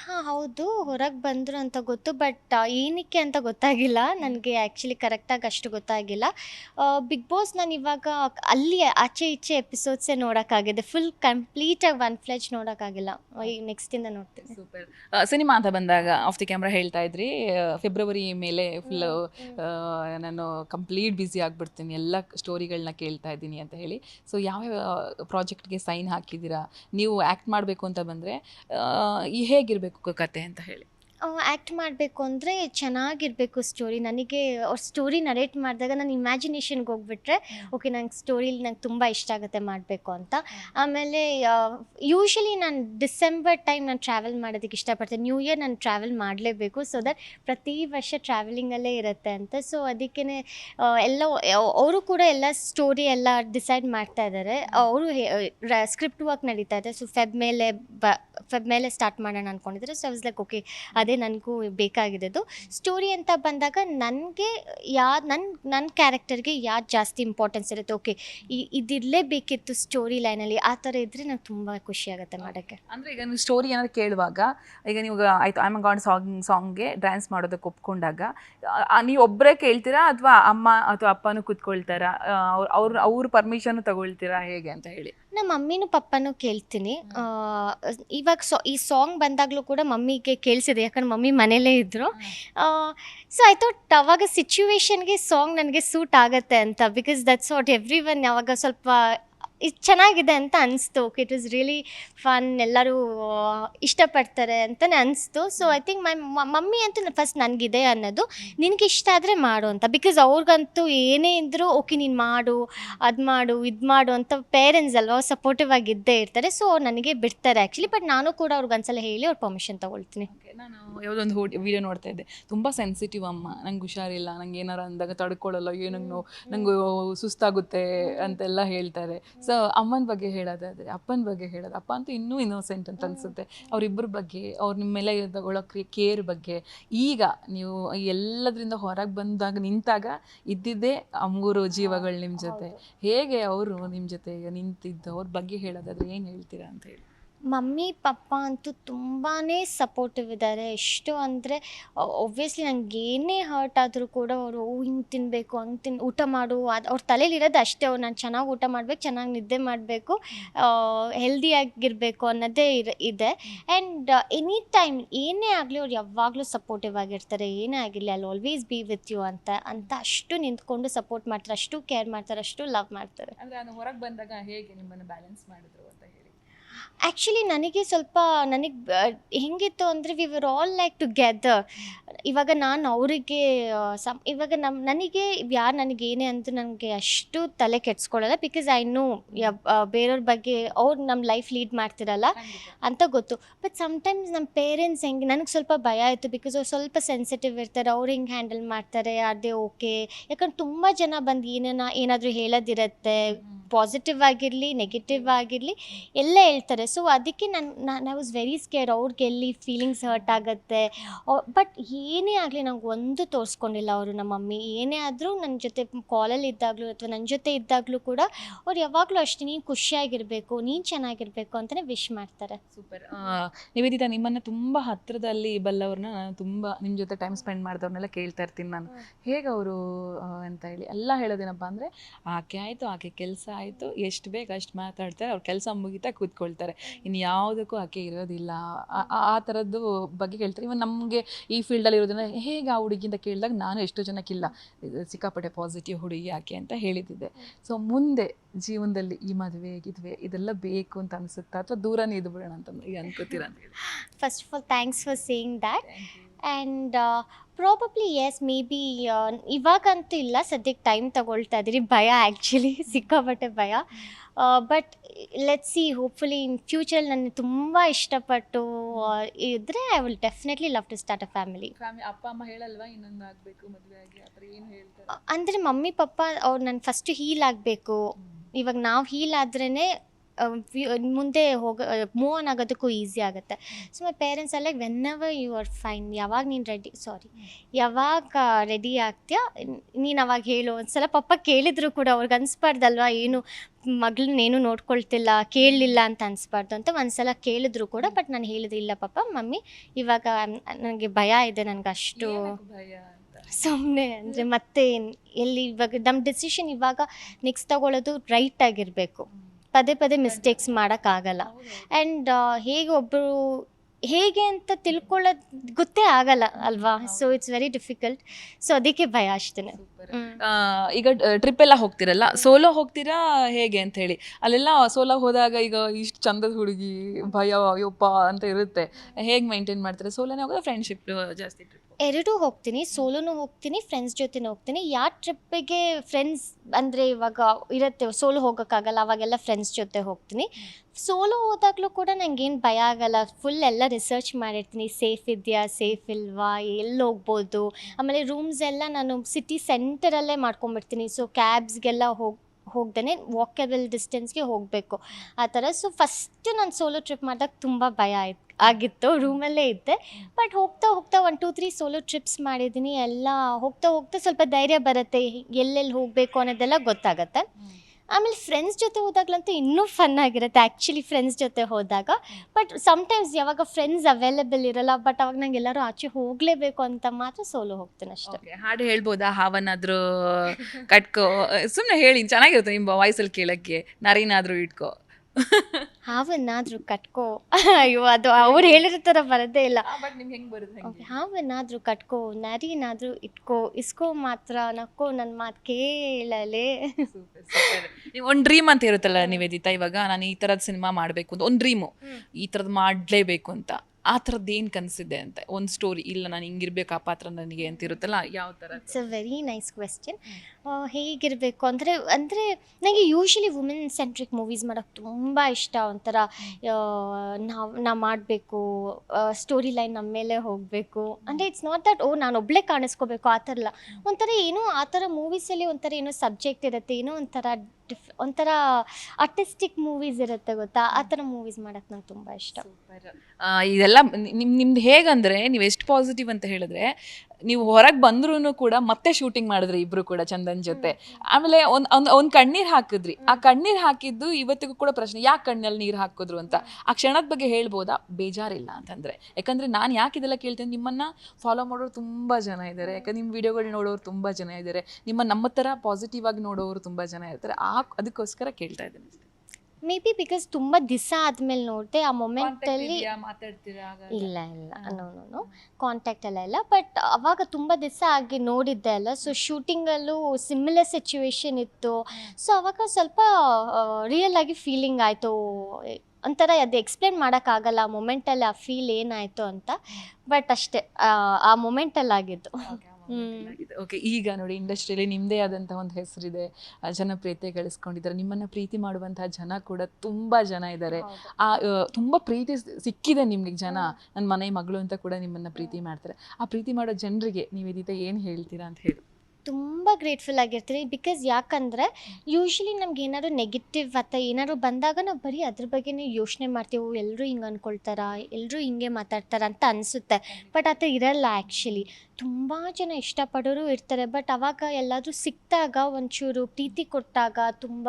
ಹಾಂ ಹೌದು. ಹೊರಗೆ ಬಂದರು ಅಂತ ಗೊತ್ತು ಬಟ್ ಏನಕ್ಕೆ ಅಂತ ಗೊತ್ತಾಗಿಲ್ಲ. ನನಗೆ ಆ್ಯಕ್ಚುಲಿ ಕರೆಕ್ಟಾಗಿ ಅಷ್ಟು ಗೊತ್ತಾಗಿಲ್ಲ. ಬಿಗ್ ಬಾಸ್ ನಾನು ಇವಾಗ ಅಲ್ಲಿ ಆಚೆ ಈಚೆ ಎಪಿಸೋಡ್ಸೇ ನೋಡೋಕ್ಕಾಗಿದೆ. ಫುಲ್ ಕಂಪ್ಲೀಟಾಗಿ ಒನ್ ಫ್ಲೆಜ್ ನೋಡೋಕ್ಕಾಗಿಲ್ಲ. ಈಗ ನೆಕ್ಸ್ಟಿಂದ ನೋಡ್ತೀನಿ. ಸೂಪರ್ ಸಿನಿಮಾ ಅಂತ ಬಂದಾಗ ಆಫ್ ದಿ ಕ್ಯಾಮ್ರಾ ಹೇಳ್ತಾ ಇದ್ರಿ. ಫೆಬ್ರವರಿ ಮೇಲೆ ಫುಲ್ ನಾನು ಕಂಪ್ಲೀಟ್ ಬ್ಯುಸಿ ಆಗಿಬಿಡ್ತೀನಿ. ಎಲ್ಲ ಸ್ಟೋರಿಗಳನ್ನ ಕೇಳ್ತಾ ಇದ್ದೀನಿ ಅಂತ ಹೇಳಿ. ಸೊ ಯಾವ್ಯಾವ ಪ್ರಾಜೆಕ್ಟ್ಗೆ ಸೈನ್ ಹಾಕಿದ್ದೀರಾ? ನೀವು ಆ್ಯಕ್ಟ್ ಮಾಡಬೇಕು ಅಂತ ಬಂದರೆ ಈ ಹೇಗಿರಬೇಕು? ಕತೆ ಅಂತ ಹೇಳಿ. ಆ್ಯಕ್ಟ್ ಮಾಡಬೇಕು ಅಂದರೆ ಚೆನ್ನಾಗಿರಬೇಕು ಸ್ಟೋರಿ ನನಗೆ ಅವ್ರ ಸ್ಟೋರಿ ನರೇಟ್ ಮಾಡಿದಾಗ ನಾನು ಇಮ್ಯಾಜಿನೇಷನ್ಗೆ ಹೋಗ್ಬಿಟ್ರೆ ಓಕೆ ನಂಗೆ ಸ್ಟೋರಿಲಿ ನಂಗೆ ತುಂಬ ಇಷ್ಟ ಆಗುತ್ತೆ ಮಾಡಬೇಕು ಅಂತ. ಆಮೇಲೆ ಯೂಶ್ವಲಿ ನಾನು ಡಿಸೆಂಬರ್ ಟೈಮ್ ನಾನು ಟ್ರಾವೆಲ್ ಮಾಡೋದಕ್ಕೆ ಇಷ್ಟಪಡ್ತೇನೆ ನ್ಯೂ ಇಯರ್ ನಾನು ಟ್ರಾವೆಲ್ ಮಾಡಲೇಬೇಕು ಸೊ ದಟ್ ಪ್ರತಿ ವರ್ಷ ಟ್ರಾವೆಲಿಂಗಲ್ಲೇ ಇರುತ್ತೆ ಅಂತ. ಸೊ ಅದಕ್ಕೇ ಎಲ್ಲ ಅವರು ಕೂಡ ಎಲ್ಲ ಸ್ಟೋರಿ ಎಲ್ಲ ಡಿಸೈಡ್ ಮಾಡ್ತಾ ಇದ್ದಾರೆ ಅವರು ಸ್ಕ್ರಿಪ್ಟ್ ವರ್ಕ್ ನಡೀತಾ ಇದೆ. ಸೊ ಫೆಬ್ ಮೇಲೆ ಬ ಫೆಬ್ ಮೇಲೆ ಸ್ಟಾರ್ಟ್ ಮಾಡೋಣ ಅಂದ್ಕೊಂಡಿದ್ದಾರೆ ಸೊ ಲೈಕ್ ಓಕೆ ಅದೇ ನನಗೂ ಬೇಕಾಗಿದ್ದು ಸ್ಟೋರಿ ಅಂತ ಬಂದಾಗ ನನಗೆ ಯಾ ನನ್ನ ನನ್ನ ಕ್ಯಾರೆಕ್ಟರ್ಗೆ ಯಾವ್ದು ಜಾಸ್ತಿ ಇಂಪಾರ್ಟೆನ್ಸ್ ಇರುತ್ತೆ? ಓಕೆ ಇದಿರಲೇ ಬೇಕಿತ್ತು ಸ್ಟೋರಿ ಲೈನಲ್ಲಿ ಆ ಥರ ಇದ್ದರೆ ನಂಗೆ ತುಂಬ ಖುಷಿ ಆಗುತ್ತೆ ಮಾಡೋಕ್ಕೆ. ಅಂದರೆ ಈಗ ನೀವು ಸ್ಟೋರಿ ಏನಾದ್ರು ಕೇಳುವಾಗ, ಈಗ ನೀವು, ಆಯ್ತು ಐ ಗಾಡ್ ಸಾಂಗ್ ಸಾಂಗ್ಗೆ ಡ್ಯಾನ್ಸ್ ಮಾಡೋದಕ್ಕೆ ಒಪ್ಕೊಂಡಾಗ ನೀವು ಒಬ್ಬರೇ ಕೇಳ್ತೀರಾ ಅಥವಾ ಅಮ್ಮ ಅಥವಾ ಅಪ್ಪನೂ ಕೂತ್ಕೊಳ್ತಾರಾ? ಅವ್ರ ಅವ್ರ ಅವ್ರ ಪರ್ಮಿಷನ್ ತಗೊಳ್ತೀರಾ ಹೇಗೆ ಅಂತ ಹೇಳಿ. ನಮ್ಮ ಮಮ್ಮಿನೂ ಪಪ್ಪನೂ ಕೇಳ್ತೀನಿ. ಇವಾಗ ಸೊ ಈ ಸಾಂಗ್ ಬಂದಾಗಲೂ ಕೂಡ ಮಮ್ಮಿಗೆ ಕೇಳಿಸಿದೆ ಯಾಕಂದ್ರೆ ಮಮ್ಮಿ ಮನೇಲೇ ಇದ್ದರು ಸೊ ಐ ಥಾಟ್ ಅವಾಗ ಸಿಚುವೇಶನ್ಗೆ ಸಾಂಗ್ ನನಗೆ ಸೂಟ್ ಆಗುತ್ತೆ ಅಂತ because that's what everyone ಅವಾಗ ಸ್ವಲ್ಪ ಇದು ಚೆನ್ನಾಗಿದೆ ಅಂತ ಅನಿಸ್ತು. Okay it was really fun ಎಲ್ಲರೂ ಇಷ್ಟಪಡ್ತಾರೆ ಅಂತಲೇ ಅನಿಸ್ತು. So I think my mummy ಅಂತೂ ಫಸ್ಟ್ ನನಗಿದೆ ಅನ್ನೋದು. ನಿನಗೆ ಇಷ್ಟ ಆದರೆ ಮಾಡು ಅಂತ. ಬಿಕಾಸ್ ಅವ್ರಿಗಂತೂ ಏನೇ ಇದ್ದರೂ ಓಕೆ ನೀನು ಮಾಡು ಅದು ಮಾಡು ಇದು ಮಾಡು ಅಂತ ಪೇರೆಂಟ್ಸ್ ಅಲ್ವಾ ಸಪೋರ್ಟಿವ್ ಆಗಿ ಇದ್ದೇ ಇರ್ತಾರೆ. ಸೊ ನನಗೆ ಬಿಡ್ತಾರೆ ಆ್ಯಕ್ಚುಲಿ ಬಟ್ ನಾನು ಕೂಡ ಅವ್ರಿಗೆ ಒಂದ್ಸಲ ಹೇಳಿ ಅವ್ರ ಪರ್ಮಿಷನ್ ತೊಗೊಳ್ತೀನಿ. ನಾನು ಯಾವುದೊಂದು ಹೋ ವಿಡಿಯೋ ನೋಡ್ತಾ ಇದ್ದೆ. ತುಂಬ ಸೆನ್ಸಿಟಿವ್ ಅಮ್ಮ. ನಂಗೆ ಹುಷಾರಿಲ್ಲ. ನಂಗೆ ಏನಾರು ಅಂದಾಗ ತಡ್ಕೊಳ್ಳಲ್ಲ ನೋವು ನಂಗೆ ಸುಸ್ತಾಗುತ್ತೆ ಅಂತೆಲ್ಲ ಹೇಳ್ತಾರೆ. ಸೊ ಅಮ್ಮನ ಬಗ್ಗೆ ಹೇಳೋದಾದ್ರೆ ಅಪ್ಪನ ಬಗ್ಗೆ ಹೇಳೋದು ಅಪ್ಪ ಅಂತೂ ಇನ್ನೂ ಇನ್ನೋಸೆಂಟ್ ಅಂತ ಅನಿಸುತ್ತೆ. ಅವರಿಬ್ಬರ ಬಗ್ಗೆ ಅವ್ರ ನಿಮ್ಮ ಮೇಲೆ ತಗೊಳ್ಳೋ ಕೇರ್ ಬಗ್ಗೆ. ಈಗ ನೀವು ಎಲ್ಲದರಿಂದ ಹೊರಗೆ ಬಂದಾಗ ನಿಂತಾಗ ಇದ್ದಿದ್ದೇ ಆ ಮೂರು ಜೀವಗಳು ನಿಮ್ಮ ಜೊತೆ. ಹೇಗೆ ಅವರು ನಿಮ್ಮ ಜೊತೆ ಈಗ ನಿಂತಿದ್ದು? ಅವ್ರ ಬಗ್ಗೆ ಹೇಳೋದಾದ್ರೆ ಏನು ಹೇಳ್ತೀರಾ ಅಂತ ಹೇಳಿ. ಮಮ್ಮಿ ಪಪ್ಪ ಅಂತೂ ತುಂಬಾ ಸಪೋರ್ಟಿವ್ ಇದ್ದಾರೆ. ಎಷ್ಟು ಅಂದರೆ ಒಬ್ವಿಯಸ್ಲಿ ನನಗೆ ಏನೇ ಹರ್ಟ್ ಆದರೂ ಕೂಡ ಅವರು ಹಿಂಗೆ ತಿನ್ನಬೇಕು ಹಂಗೆ ತಿನ್ ಊಟ ಮಾಡು. ಅದು ಅವ್ರ ತಲೆಯಲ್ಲಿರೋದು ಅಷ್ಟೇ ಅವ್ರು ನಾನು ಚೆನ್ನಾಗಿ ಊಟ ಮಾಡಬೇಕು ಚೆನ್ನಾಗಿ ನಿದ್ದೆ ಮಾಡಬೇಕು ಹೆಲ್ದಿಯಾಗಿರಬೇಕು ಅನ್ನೋದೇ ಇರ ಇದೆ. ಆ್ಯಂಡ್ ಎನಿ ಟೈಮ್ ಏನೇ ಆಗಲಿ ಅವ್ರು ಯಾವಾಗಲೂ ಸಪೋರ್ಟಿವ್ ಆಗಿರ್ತಾರೆ. ಏನೇ ಆಗಿರಲಿ ಅಲ್ಲಿ ಆಲ್ವೇಸ್ ಬಿ ವಿತ್ ಯು ಅಂತ ಅಂತ ಅಷ್ಟು ನಿಂತ್ಕೊಂಡು ಸಪೋರ್ಟ್ ಮಾಡ್ತಾರೆ ಅಷ್ಟು ಕೇರ್ ಮಾಡ್ತಾರೆ ಅಷ್ಟು ಲವ್ ಮಾಡ್ತಾರೆ. ಅಂದರೆ ನಾನು ಹೊರಗೆ ಬಂದಾಗ ಹೇಗೆ ನಿಮ್ಮನ್ನು ಬ್ಯಾಲೆನ್ಸ್ ಮಾಡಿದ್ರು ಅಂತ ಹೇಳಿ? ಆ್ಯಕ್ಚುಲಿ ನನಗೆ ಸ್ವಲ್ಪ ನನಗೆ ಹೆಂಗಿತ್ತು ಅಂದರೆ we were all like together ಇವಾಗ ನಾನು ಅವರಿಗೆ ಸಮ್ ಇವಾಗ ನಮ್ಮ ನನಗೆ ಯಾರು ನನಗೇನೇ ಅಂತ ನನಗೆ ಅಷ್ಟು ತಲೆ ಕೆಡ್ಸ್ಕೊಳ್ಳಲ್ಲ ಬಿಕಾಸ್ ಐ ನೋ ಬೇರೆಯವ್ರ ಬಗ್ಗೆ ಅವ್ರು ನಮ್ಮ ಲೈಫ್ ಲೀಡ್ ಮಾಡ್ತಿರಲ್ಲ ಅಂತ ಗೊತ್ತು. ಬಟ್ ಸಮ್ಟೈಮ್ಸ್ ನಮ್ಮ ಪೇರೆಂಟ್ಸ್ ಹೆಂಗೆ ನನಗೆ ಸ್ವಲ್ಪ ಭಯ ಆಯಿತು ಬಿಕಾಸ್ ಅವ್ರು ಸ್ವಲ್ಪ ಸೆನ್ಸಿಟಿವ್ ಇರ್ತಾರೆ ಅವ್ರು ಹೆಂಗೆ ಹ್ಯಾಂಡಲ್ ಮಾಡ್ತಾರೆ ಅದೇ ಓಕೆ ಯಾಕಂದ್ರೆ ತುಂಬ ಜನ ಬಂದು ಏನೇನ ಏನಾದರೂ ಹೇಳೋದಿರತ್ತೆ. ಪಾಸಿಟಿವ್ ಆಗಿರಲಿ ನೆಗೆಟಿವ್ ಆಗಿರಲಿ ಎಲ್ಲ ಹೇಳ್ತಾರೆ. ಸೊ ಅದಕ್ಕೆ ನಾನು ನಾನು ಐ ವಾಸ್ ವೆರಿ ಸ್ಕೇರ್ ಅವ್ರಿಗೆ ಎಲ್ಲಿ ಫೀಲಿಂಗ್ಸ್ ಹರ್ಟ್ ಆಗುತ್ತೆ ಬಟ್ ಏನೇ ಆಗಲಿ ನಂಗೆ ಒಂದು ತೋರಿಸ್ಕೊಂಡಿಲ್ಲ ಅವರು ನಮ್ಮ ಮಮ್ಮಿ. ಏನೇ ಆದರೂ ನನ್ನ ಜೊತೆ ಕಾಲಲ್ಲಿ ಇದ್ದಾಗಲೂ ಅಥವಾ ನನ್ನ ಜೊತೆ ಇದ್ದಾಗಲೂ ಕೂಡ ಅವ್ರು ಯಾವಾಗಲೂ ಅಷ್ಟೇ ನೀನು ಖುಷಿಯಾಗಿರಬೇಕು ನೀನು ಚೆನ್ನಾಗಿರಬೇಕು ಅಂತಲೇ ವಿಶ್ ಮಾಡ್ತಾರೆ. ಸೂಪರ್ ನಿವೇದಿತ ನಿಮ್ಮನ್ನು ತುಂಬ ಹತ್ತಿರದಲ್ಲಿ ಬಲ್ಲವ್ರನ್ನ ನಾನು ತುಂಬ ನಿಮ್ಮ ಜೊತೆ ಟೈಮ್ ಸ್ಪೆಂಡ್ ಮಾಡಿದವ್ರನ್ನೆಲ್ಲ ಕೇಳ್ತಾ ಇರ್ತೀನಿ ನಾನು. ಹೇಗೆ ಅವರು ಅಂತ ಹೇಳಿ ಎಲ್ಲ ಹೇಳೋದೇನಪ್ಪ ಅಂದರೆ ಆಕೆ ಆಯಿತು ಆಕೆ ಕೆಲಸ ಆಯಿತು ಎಷ್ಟು ಬೇಕು ಅಷ್ಟು ಮಾತಾಡ್ತಾರೆ ಅವ್ರ ಕೆಲಸ ಮುಗಿತಾ ಕೂತ್ಕೊಳ್ತಾರೆ. ಇನ್ನು ಯಾವುದಕ್ಕೂ ಆಕೆ ಇರೋದಿಲ್ಲ. ಆ- ಥರದ್ದು ಬಗ್ಗೆ ಕೇಳ್ತಾರೆ. ಇವನ್ ನಮಗೆ ಈ ಫೀಲ್ಡಲ್ಲಿ ಇರೋದನ್ನ ಹೇಗೆ ಆ ಹುಡುಗಿಯಿಂದ ಕೇಳಿದಾಗ ನಾನು ಎಷ್ಟೋ ಜನಕ್ಕಿಲ್ಲ. ಸಿಕ್ಕಾಪಟ್ಟೆ ಪಾಸಿಟಿವ್ ಹುಡುಗಿ ಯಾಕೆ ಅಂತ ಹೇಳಿದ್ದಿದ್ದೆ ಸೊ ಮುಂದೆ ಜೀವನದಲ್ಲಿ ಈ ಮದುವೆ ಗಿದ್ವೆ ಇದೆಲ್ಲ ಬೇಕು ಅಂತ ಅನಿಸುತ್ತಾ ಅಥವಾ ದೂರನೇ ಇದು ಬಿಡೋಣ ಅಂತ ಈಗ ಅನ್ಕೋತೀರಾ ಅಂತ first of all thanks for seeing that and probably yes may be ಇವಾಗಂತೂ ಇಲ್ಲ. ಸದ್ಯಕ್ಕೆ ಟೈಮ್ ತಗೊಳ್ತಾ ಇದ್ದೀರಿ ಭಯ ಆ್ಯಕ್ಚುಲಿ ಸಿಕ್ಕಾಪಟ್ಟೆ ಭಯ. But let see hopefully in future ನನ್ನ ತುಂಬ ಇಷ್ಟಪಟ್ಟು ಇದ್ದರೆ ಇದ್ರೆ I will definitely love to start a family ಅಪ್ಪ ಅಮ್ಮ ಹೇಳಲ್ವಾ ಇನ್ನೊಂದು ಆಗಬೇಕು ಮದುವೆ ಆಗಿ? ಆ ಥರ ಏನು ಹೇಳ್ತಾರೆ? ಅಂದರೆ ಮಮ್ಮಿ ಪಪ್ಪ ಅವ್ರು ನನ್ನ ಫಸ್ಟು ಹೀಲ್ ಆಗಬೇಕು. ಇವಾಗ ನಾವು ಹೀಲ್ ಆದ್ರೇ ಮುಂದೆ ಹೋಗ ಮೂವ್ ಆನ್ ಆಗೋದಕ್ಕೂ ಈಸಿ ಆಗುತ್ತೆ. ಸೊ ಮೈ ಪೇರೆಂಟ್ಸ್ ಎಲ್ಲ whenever you are fine ಯಾವಾಗ ನೀನು ರೆಡಿ ಸಾರಿ ಯಾವಾಗ ರೆಡಿ ಆಗ್ತೀಯ? ನೀನು ಅವಾಗ ಹೇಳು. ಒಂದ್ಸಲ ಪಪ್ಪ ಕೇಳಿದ್ರು ಕೂಡ ಅವ್ರಿಗೆ ಅನಿಸ್ಬಾರ್ದಲ್ವಾ? ಏನು ಮಗಳನ್ನೇನು ನೋಡ್ಕೊಳ್ತಿಲ್ಲ ಕೇಳಲಿಲ್ಲ ಅಂತ ಅನಿಸ್ಬಾರ್ದು ಅಂತ ಒಂದ್ಸಲ ಕೇಳಿದ್ರು ಕೂಡ ಬಟ್ ನಾನು ಹೇಳಿದ್ರು ಇಲ್ಲ ಪಪ್ಪ ಮಮ್ಮಿ ಇವಾಗ ನನಗೆ ಭಯ ಇದೆ ನನಗೆ ಅಷ್ಟು. ಸುಮ್ಮನೆ ಅಂದರೆ ಮತ್ತೆ ಎಲ್ಲಿ ಇವಾಗ ನಮ್ಮ ಡಿಸಿಷನ್ ಇವಾಗ ನೆಕ್ಸ್ಟ್ ತಗೊಳ್ಳೋದು ರೈಟ್ ಆಗಿರಬೇಕು. ಪದೇ ಪದೇ ಮಿಸ್ಟೇಕ್ಸ್ ಮಾಡೋಕ್ಕಾಗಲ್ಲ. ಆ್ಯಂಡ್ ಹೇಗೆ ಒಬ್ಬರು ಹೇಗೆ ಅಂತ ತಿಳ್ಕೊಳ್ಳೋದು ಗೊತ್ತೇ ಆಗಲ್ಲ ಅಲ್ವಾ? So it's very difficult so ಅದಕ್ಕೆ ಭಯ ಅಷ್ಟೇ ಆ, ಈಗ ಟ್ರಿಪ್ ಎಲ್ಲ ಹೋಗ್ತಿರಲ್ಲ? ಸೋಲೋ ಹೋಗ್ತೀರಾ ಹೇಗೆ ಅಂತ ಹೇಳಿ? ಅಲ್ಲೆಲ್ಲ ಸೋಲೋ ಹೋದಾಗ ಈಗ ಇಷ್ಟು ಚಂದದ ಹುಡುಗಿ ಭಯ ಅಯ್ಯಪ್ಪ ಅಂತ ಇರುತ್ತೆ. ಹೇಗೆ ಮೈಂಟೈನ್ ಮಾಡ್ತಾರೆ? ಸೋಲೋನೇ ಹೋಗೋದು ಫ್ರೆಂಡ್ಶಿಪ್ ಜಾಸ್ತಿ ಟ್ರಿಪ್ ಎರಡೂ ಹೋಗ್ತೀನಿ, ಸೋಲೋನು ಹೋಗ್ತೀನಿ ಫ್ರೆಂಡ್ಸ್ ಜೊತೆನೂ ಹೋಗ್ತೀನಿ. ಯಾವ ಟ್ರಿಪ್ಪಿಗೆ ಫ್ರೆಂಡ್ಸ್ ಅಂದರೆ ಇವಾಗ ಇರುತ್ತೆ, ಸೋಲೋ ಹೋಗೋಕ್ಕಾಗಲ್ಲ, ಅವಾಗೆಲ್ಲ ಫ್ರೆಂಡ್ಸ್ ಜೊತೆ ಹೋಗ್ತೀನಿ. ಸೋಲೋ ಹೋದಾಗಲೂ ಕೂಡ ನನಗೇನು ಭಯ ಆಗಲ್ಲ. ಫುಲ್ ಎಲ್ಲ ರಿಸರ್ಚ್ ಮಾಡಿರ್ತೀನಿ. ಸೇಫ್ ಇದೆಯಾ ಸೇಫ್ ಇಲ್ವಾ, ಎಲ್ಲಿ ಹೋಗ್ಬೋದು? ಆಮೇಲೆ ರೂಮ್ಸ್ ಎಲ್ಲ ನಾನು ಸಿಟಿ ಸೆಂಟರಲ್ಲೇ ಮಾಡ್ಕೊಂಬಿಡ್ತೀನಿ ಸೊ ಕ್ಯಾಬ್ಸ್ಗೆಲ್ಲ ಹೋಗಿ ಹೋಗ್ದೇ ವಾಕೇಬಲ್ ಡಿಸ್ಟೆನ್ಸ್ಗೆ ಹೋಗಬೇಕು. ಆ ಥರ. ಸೊ ಫಸ್ಟ್ ನಾನು ಸೋಲೋ ಟ್ರಿಪ್ ಮಾಡಿದಾಗ ತುಂಬ ಭಯ ಆಯ್ತು, ಆಗಿತ್ತು. ರೂಮಲ್ಲೇ ಇದ್ದೆ. ಬಟ್ ಹೋಗ್ತಾ ಹೋಗ್ತಾ one two three solo trips ಮಾಡಿದ್ದೀನಿ ಎಲ್ಲ ಹೋಗ್ತಾ ಹೋಗ್ತಾ ಸ್ವಲ್ಪ ಧೈರ್ಯ ಬರುತ್ತೆ. ಎಲ್ಲೆಲ್ಲಿ ಹೋಗಬೇಕು ಅನ್ನೋದೆಲ್ಲ ಗೊತ್ತಾಗತ್ತೆ. ಆಮೇಲೆ ಫ್ರೆಂಡ್ಸ್ ಜೊತೆ ಹೋದಾಗ್ಲಂತೂ ಇನ್ನೂ ಫನ್ ಆಗಿರುತ್ತೆ. ಆ್ಯಕ್ಚುಲಿ ಫ್ರೆಂಡ್ಸ್ ಜೊತೆ ಹೋದಾಗ ಬಟ್ ಸಮ್ಟೈಮ್ಸ್ ಯಾವಾಗ ಫ್ರೆಂಡ್ಸ್ ಅವೈಲೇಬಲ್ ಇರಲ್ಲ ಬಟ್ ಅವಾಗ ನಂಗೆ ಎಲ್ಲರೂ ಆಚೆ ಹೋಗಲೇಬೇಕು ಅಂತ ಮಾತ್ರ ಸೋಲೋ ಹೋಗ್ತೇನೆ ಅಷ್ಟೇ. ಹಾಡು ಹೇಳ್ಬೋದಾ? ಹಾವನ್ನಾದ್ರೂ ಕಟ್ಕೋ ಸುಮ್ಮನೆ ಹೇಳಿ, ಚೆನ್ನಾಗಿರುತ್ತೆ ನಿಮ್ಮ ವಾಯ್ಸಲ್ಲಿ ಕೇಳಕ್ಕೆ. ನರಿನಾದ್ರೂ ಇಟ್ಕೋ. ಹಾವನ್ನಾದ್ರೂ ಕಟ್ಕೋ. ಅಯ್ಯೋ ಅದು ಅವ್ರು ಹೇಳಿರೋ ಥರ ಬರೋದೇ ಇಲ್ಲ. ಬಟ್ ನಿಮ್ಗೆ ಹೆಂಗೆ ಬರುತ್ತೆ ಓಕೆ ಹಾವನ್ನಾದ್ರೂ ಕಟ್ಕೋ ನರಿನಾದ್ರೂ ಇಟ್ಕೋ ಇಸ್ಕೋ ಮಾತ್ರ ನಕ್ಕೋ ನನ್ನ ಮಾತು ಕೇಳಲೇ. ನೀವು ಒಂದು ಡ್ರೀಮ್ ಅಂತ ಇರುತ್ತಲ್ಲ ನಿವೇದಿತಾ ಇವಾಗ ನಾನು ಈ ತರದ ಸಿನಿಮಾ ಮಾಡಬೇಕು ಅಂತ ಒಂದು ಡ್ರೀಮು. ಈ ಥರದ್ದು ಮಾಡಲೇಬೇಕು ಅಂತ. ಆ ಥರದ್ದು ಏನು ಕನಸಿದೆ ಅಂತ ಒಂದು ಸ್ಟೋರಿ ಇಲ್ಲ ನಾನು ಹಿಂಗಿರ್ಬೇಕು ಆ ಪಾತ್ರ ನನಗೆ ಅಂತ ಇರುತ್ತಲ್ಲ ಯಾವ ಥರ it's a very nice question ಹೇಗಿರಬೇಕು ಅಂದರೆ ಅಂದರೆ ನನಗೆ ಯೂಶ್ವಲಿ ವುಮೆನ್ ಸೆಂಟ್ರಿಕ್ ಮೂವೀಸ್ ಮಾಡೋಕ್ಕೆ ತುಂಬ ಇಷ್ಟ. ಒಂಥರ ನಾವು ನಾವು ಮಾಡಬೇಕು ಸ್ಟೋರಿ ಲೈನ್ ನಮ್ಮ ಮೇಲೆ ಹೋಗಬೇಕು. ಅಂದರೆ ಇಟ್ಸ್ ನಾಟ್ ದಟ್ ಓ ನಾನು ಒಬ್ಬಳೇ ಕಾಣಿಸ್ಕೋಬೇಕು ಆ ಥರ ಇಲ್ಲ. ಒಂಥರ ಏನೋ ಆ ಥರ ಮೂವೀಸಲ್ಲಿ ಒಂಥರ ಏನೋ ಸಬ್ಜೆಕ್ಟ್ ಇರುತ್ತೆ ಏನೋ ಒಂಥರ ಡಿಫ್ ಒಂಥರ ಆರ್ಟಿಸ್ಟಿಕ್ ಮೂವೀಸ್ ಇರುತ್ತೆ ಗೊತ್ತಾ? ಆ ಥರ ಮೂವೀಸ್ ಮಾಡೋಕ್ಕೆ ನಂಗೆ ತುಂಬ ಇಷ್ಟ. ಇದೆಲ್ಲ ನಿಮ್ಮ ನಿಮ್ದು ಹೇಗಂದ್ರೆ, ನೀವು ಎಷ್ಟು ಪಾಸಿಟಿವ್ ಅಂತ ಹೇಳಿದ್ರೆ ನೀವು ಹೊರಗೆ ಬಂದ್ರೂ ಕೂಡ ಮತ್ತೆ ಶೂಟಿಂಗ್ ಮಾಡಿದ್ರಿ ಇಬ್ರು ಕೂಡ ಚಂದನ್ ಜೊತೆ. ಆಮೇಲೆ ಒಂದು ಒಂದು ಕಣ್ಣೀರ್ ಹಾಕಿದ್ರಿ. ಆ ಕಣ್ಣೀರ್ ಹಾಕಿದ್ದು ಇವತ್ತಿಗೂ ಕೂಡ ಪ್ರಶ್ನೆ, ಯಾಕೆ ಕಣ್ಣಲ್ಲಿ ನೀರು ಹಾಕಿದ್ರು ಅಂತ? ಆ ಕ್ಷಣದ ಬಗ್ಗೆ ಹೇಳ್ಬೋದಾ? ಬೇಜಾರಿಲ್ಲ ಅಂತಂದ್ರೆ. ಯಾಕಂದ್ರೆ ನಾನು ಯಾಕೆ ಇದೆಲ್ಲ ಕೇಳ್ತೇನೆ, ನಿಮ್ಮನ್ನ ಫಾಲೋ ಮಾಡೋರು ತುಂಬಾ ಜನ ಇದ್ದಾರೆ ಯಾಕಂದ್ರೆ ನಿಮ್ಮ ವಿಡಿಯೋಗಳು ನೋಡೋರು ತುಂಬಾ ಜನ ಇದ್ದಾರೆ ನಿಮ್ಮ ನಮ್ಮ ಥರ ಪಾಸಿಟಿವ್ ಆಗಿ ನೋಡೋರು ತುಂಬಾ ಜನ ಇರ್ತಾರೆ. ಆ, ಅದಕ್ಕೋಸ್ಕರ ಕೇಳ್ತಾ ಇದ್ದೀನಿ. ಮೇ ಬಿ ಬಿಕಾಸ್ ತುಂಬ ದಿವಸ ಆದ್ಮೇಲೆ ನೋಡಿದೆ ಆ ಮೊಮೆಂಟಲ್ಲಿ ಮಾತಾಡ್ತೀರಾ? ಇಲ್ಲ ಇಲ್ಲ. ನೋ ಕಾಂಟ್ಯಾಕ್ಟ್ ಎಲ್ಲ ಇಲ್ಲ ಬಟ್ ಅವಾಗ ತುಂಬ ದಿವಸ ಆಗಿ ನೋಡಿದ್ದೆ ಅಲ್ಲ. ಸೊ ಶೂಟಿಂಗಲ್ಲೂ ಸಿಮಿಲರ್ ಸಿಚುವೇಶನ್ ಇತ್ತು. ಸೊ ಅವಾಗ ಸ್ವಲ್ಪ ರಿಯಲ್ ಆಗಿ ಫೀಲಿಂಗ್ ಆಯಿತು. ಒಂಥರ ಅದು ಎಕ್ಸ್ಪ್ಲೇನ್ ಮಾಡೋಕ್ಕಾಗಲ್ಲ ಆ ಮೊಮೆಂಟಲ್ಲಿ ಆ ಫೀಲ್ ಏನಾಯಿತು ಅಂತ. ಬಟ್ ಅಷ್ಟೇ ಆ- ಮೊಮೆಂಟ್ ಅಲ್ಲಿ ಆಗಿದ್ದು ಓಕೆ ಈಗ ನೋಡಿ ಇಂಡಸ್ಟ್ರಿಯಲ್ಲಿ ನಿಮ್ಮದೇ ಆದಂತಹ ಒಂದು ಹೆಸರಿದೆ. ಜನಪ್ರಿಯತೆ ಗಳಿಸ್ಕೊಂಡಿದ್ದಾರೆ. ನಿಮ್ಮನ್ನ ಪ್ರೀತಿ ಮಾಡುವಂತಹ ಜನ ಕೂಡ ತುಂಬಾ ಜನ ಇದ್ದಾರೆ. ಆ ಆ, ತುಂಬಾ ಪ್ರೀತಿ ಸಿಕ್ಕಿದೆ ನಿಮ್ಗೆ ಜನ. ನನ್ನ ಮನೆ ಮಗಳು ಅಂತ ಕೂಡ ನಿಮ್ಮನ್ನ ಪ್ರೀತಿ ಮಾಡ್ತಾರೆ. ಆ ಪ್ರೀತಿ ಮಾಡೋ ಜನರಿಗೆ ನೀವು ಇದೀತ ಏನು ಹೇಳ್ತೀರಾ ಅಂತ ಹೇಳಿ. ತುಂಬ ಗ್ರೇಟ್ಫುಲ್ ಆಗಿರ್ತೀನಿ ಬಿಕಾಸ್ ಯಾಕಂದರೆ ಯೂಶ್ವಲಿ ನಮ್ಗೆ ಏನಾದ್ರು ನೆಗೆಟಿವ್ ಅಥವಾ ಏನಾದ್ರು ಬಂದಾಗ ನಾವು ಬರೀ ಅದ್ರ ಬಗ್ಗೆನೇ ಯೋಚನೆ ಮಾಡ್ತೀವಿ. ಎಲ್ಲರೂ ಹಿಂಗೆ ಅಂದ್ಕೊಳ್ತಾರ ಎಲ್ಲರೂ ಹಿಂಗೆ ಮಾತಾಡ್ತಾರ ಅಂತ ಅನಿಸುತ್ತೆ. ಬಟ್ ಥರ ಇರಲ್ಲ ಆ್ಯಕ್ಚುಲಿ ತುಂಬ ಜನ ಇಷ್ಟಪಡೋರು ಇರ್ತಾರೆ. ಬಟ್ ಅವಾಗ ಎಲ್ಲಾದರೂ ಸಿಕ್ಕಿದಾಗ, ಒಂಚೂರು ಪ್ರೀತಿ ಕೊಟ್ಟಾಗ, ತುಂಬ